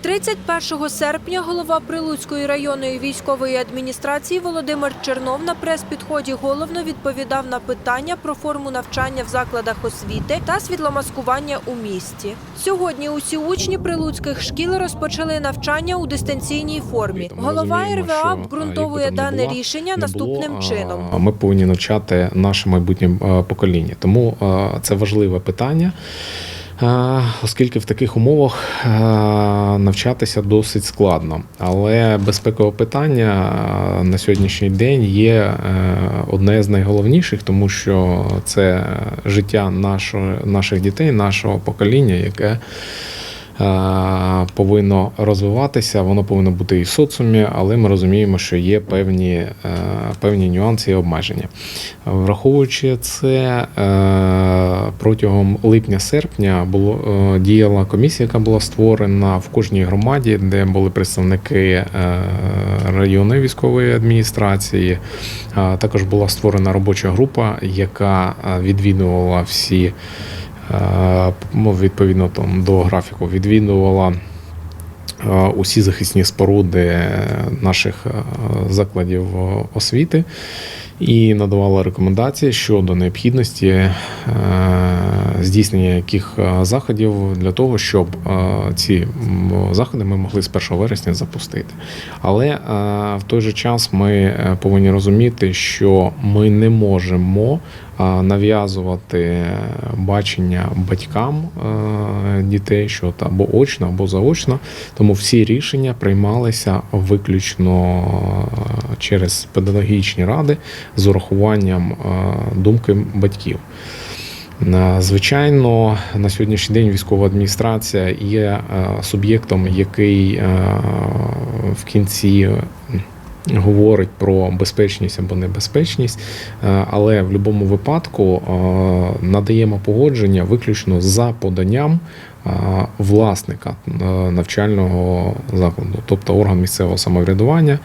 31 серпня голова Прилуцької районної військової адміністрації Володимир Чернов на прес-підході головно відповідав на питання про форму навчання в закладах освіти та світломаскування у місті. Сьогодні усі учні прилуцьких шкіл розпочали навчання у дистанційній формі. Голова РВА обґрунтовує дане рішення наступним чином. Ми повинні навчати наше майбутнє покоління. Тому це важливе питання. Оскільки в таких умовах навчатися досить складно, але безпекове питання на сьогоднішній день є е, одне з найголовніших, тому що це життя нашого, наших дітей, нашого покоління, яке повинно розвиватися, воно повинно бути і в соціумі, але ми розуміємо, що є певні, е, певні нюанси і обмеження. Враховуючи це, е, протягом липня-серпня було е, діяла комісія, яка була створена в кожній громаді, де були представники е, районної військової адміністрації. Е, Також була створена робоча група, яка е, відвідувала всі е, відповідно там до графіку, відвідувала е, усі захисні споруди наших е, закладів е, освіти і надавала рекомендації щодо необхідності е, здійснення яких е, заходів для того, щоб е, ці заходи ми могли з 1 вересня запустити. Але е, в той же час ми е, повинні розуміти, що ми не можемо е, нав'язувати бачення батькам е, дітей, що або очно, або заочно. Тому всі рішення приймалися виключно е, через педагогічні ради з урахуванням е, думки батьків. Звичайно, на сьогоднішній день військова адміністрація є суб'єктом, який в кінці говорить про безпечність або небезпечність, е, але в будь-якому випадку е, надаємо погодження виключно за поданням е, власника навчального закладу, тобто орган місцевого самоврядування,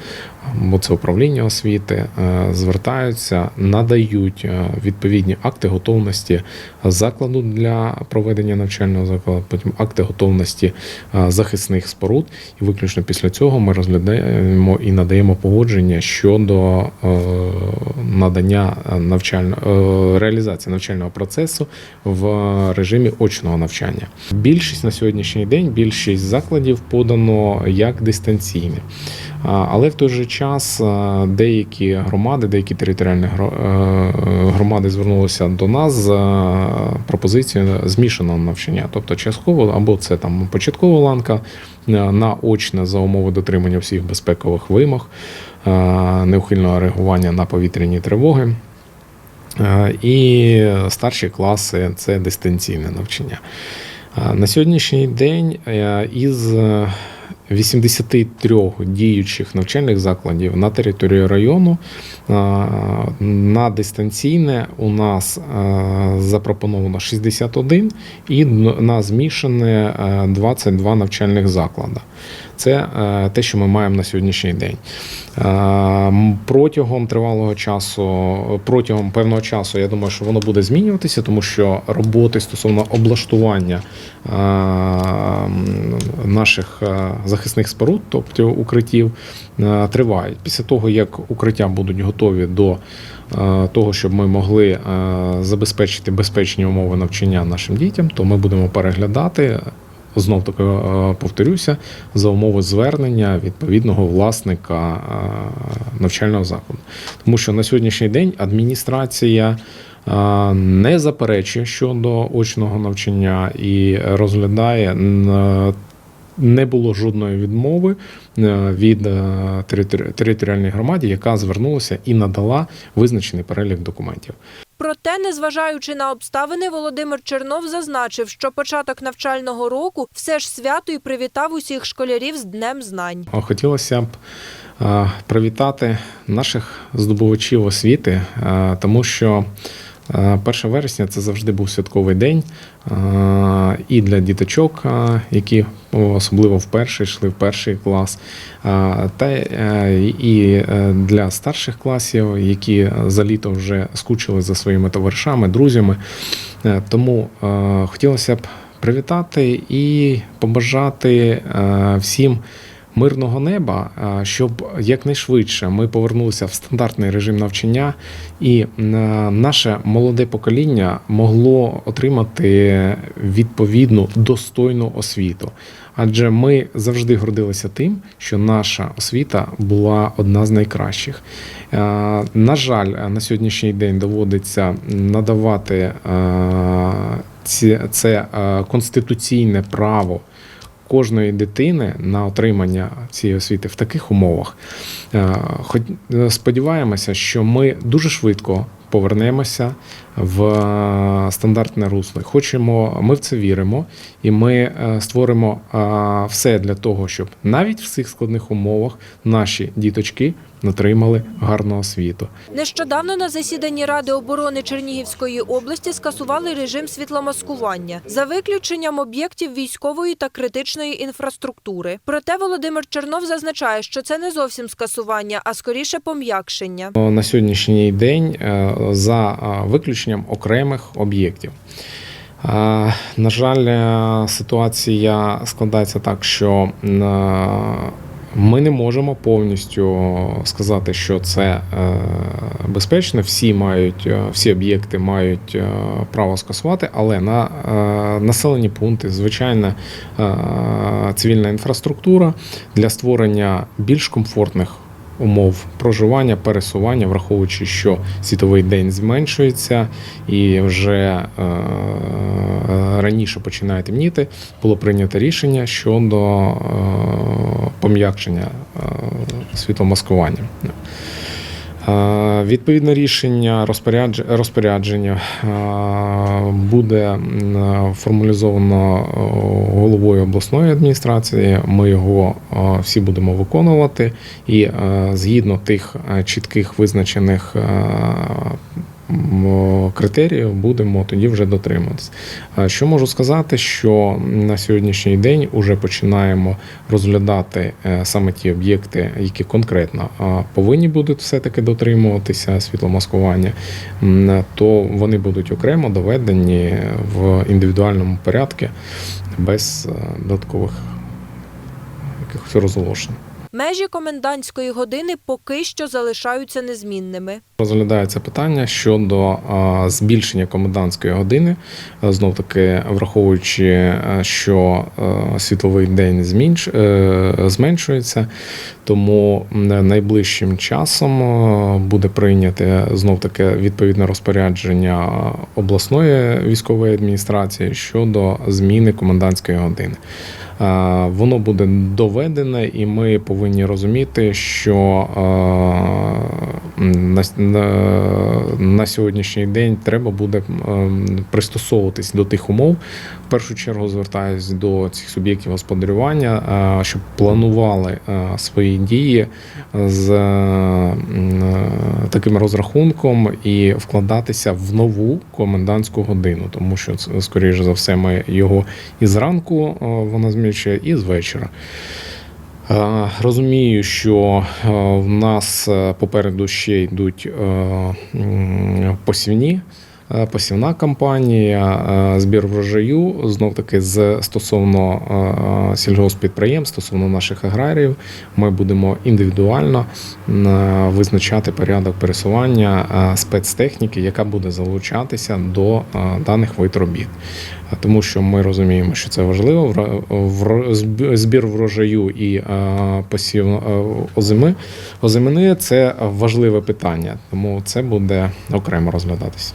бо це управління освіти, е, звертаються, надають е, відповідні акти готовності закладу для проведення навчального закладу, потім акти готовності е, захисних споруд, і виключно після цього ми розглядаємо і надаємо погодження щодо надання навчального реалізації навчального процесу в режимі очного навчання. Більшість на сьогоднішній день, більшість закладів подано як дистанційне. Але в той же час е, деякі громади, деякі територіальні е, громади звернулися до нас з е, пропозицією змішаного навчання, тобто частково або це там початкова ланка е, на очне за умови дотримання всіх безпекових вимог, е, неухильного реагування на повітряні тривоги. Е, І старші класи це дистанційне навчання. Е, На сьогоднішній день е, із е, 83 діючих навчальних закладів на території району на дистанційне у нас запропоновано 61 і на змішане е, 22 навчальних заклади. Це е, те, що ми маємо на сьогоднішній день. Протягом тривалого часу, протягом певного часу, я думаю, що воно буде змінюватися, тому що роботи стосовно облаштування наших е, захисних споруд, тобто укриттів, е, тривають. Pісля того, як укриття будуть готові до е, того, щоб ми могли забезпечити безпечні умови навчання нашим дітям, то ми будемо переглядати. Знов таки повторюся за умови звернення відповідного власника навчального закладу, тому що на сьогоднішній день адміністрація не заперечує щодо очного навчання і розглядає не було жодної відмови е, від е, територіальної громади, яка звернулася і надала визначений перелік документів. Проте, незважаючи на обставини, Володимир Чернов зазначив, що початок навчального року все ж свято і привітав усіх школярів з Днем знань. Хотілося б е, привітати наших здобувачів освіти, е, тому що е, 1 вересня це завжди був святковий день і для діточок, які особливо вперше йшли в перший клас, та е, і е, для старших класів, які за літо вже скучили за своїми товаришами, друзями. Е, Тому хотілося б привітати і побажати всім мирного неба, е, щоб якнайшвидше ми повернулися в стандартний режим навчання, і е, наше молоде покоління могло отримати відповідну достойну освіту. Адже ми завжди гордилися тим, що наша освіта була одна з найкращих. Е, На жаль, на сьогоднішній день доводиться надавати це конституційне право кожної дитини на отримання цієї освіти в таких умовах. Е, е, сподіваємося, що ми дуже швидко повернемося в е, стандартне русло. Хочемо, ми в це віримо, і ми е, створимо е, все для того, щоб навіть в цих складних умовах наші діточки отримали гарну освіту. Нещодавно на засіданні Ради оборони Чернігівської області скасували режим світломаскування за виключенням об'єктів військової та критичної інфраструктури. Проте Володимир Чернов зазначає, що це не зовсім скасування, а скоріше пом'якшення. на сьогоднішній день за е, виключенням окремих об'єктів. На жаль, е, ситуація складається так, що е, ми не можемо повністю сказати, що це е, безпечно. Всі мають, всі об'єкти мають право скасувати, але на населені пункти, звичайна цивільна інфраструктура для створення більш комфортних умов проживання, пересування, враховуючи, що світовий день зменшується і вже е, раніше починає темніти, було прийнято рішення щодо е, пом'якшення е, світломаскування. Е, Відповідне рішення розпорядж- розпорядження буде формалізовано головою обласної адміністрації. Ми його всі будемо виконувати, і е, згідно тих е, чітких визначених е, критеріїв будемо тоді вже дотримуватися. Що можу сказати, що на сьогоднішній день вже починаємо розглядати е, саме ті об'єкти, які конкретно повинні будуть все-таки дотримуватися світломаскування, то вони будуть окремо доведені в індивідуальному порядку без е, додаткових якихось розголошень. Межі комендантської години поки що залишаються незмінними. Розглядається питання щодо збільшення комендантської години, знов таки враховуючи, що світловий день е, зменшується, тому найближчим часом буде прийняте знов таки відповідне розпорядження обласної військової адміністрації щодо зміни комендантської години. Воно буде доведене, і ми повинні розуміти, що на, на, сьогоднішній день треба буде пристосовуватись до тих умов. В першу чергу звертаюсь до цих суб'єктів господарювання, е, щоб планували е, свої дії з е, е, таким розрахунком і вкладатися в нову комендантську годину, тому що скоріше за все ми його і зранку е, вона змінює, і з вечора. Е, Розумію, що е, в нас е, попереду ще йдуть посівні. Е, Посівна кампанія, е, збір врожаю знов таки з стосовно е, сільгоспідприємств, стосовно наших аграріїв, ми будемо індивідуально визначати порядок пересування спецтехніки, яка буде залучатися до даних вид робіт. Тому що ми розуміємо, що це важливо. Збір врожаю і посів озими, озимини це важливе питання, тому це буде окремо розглядатись.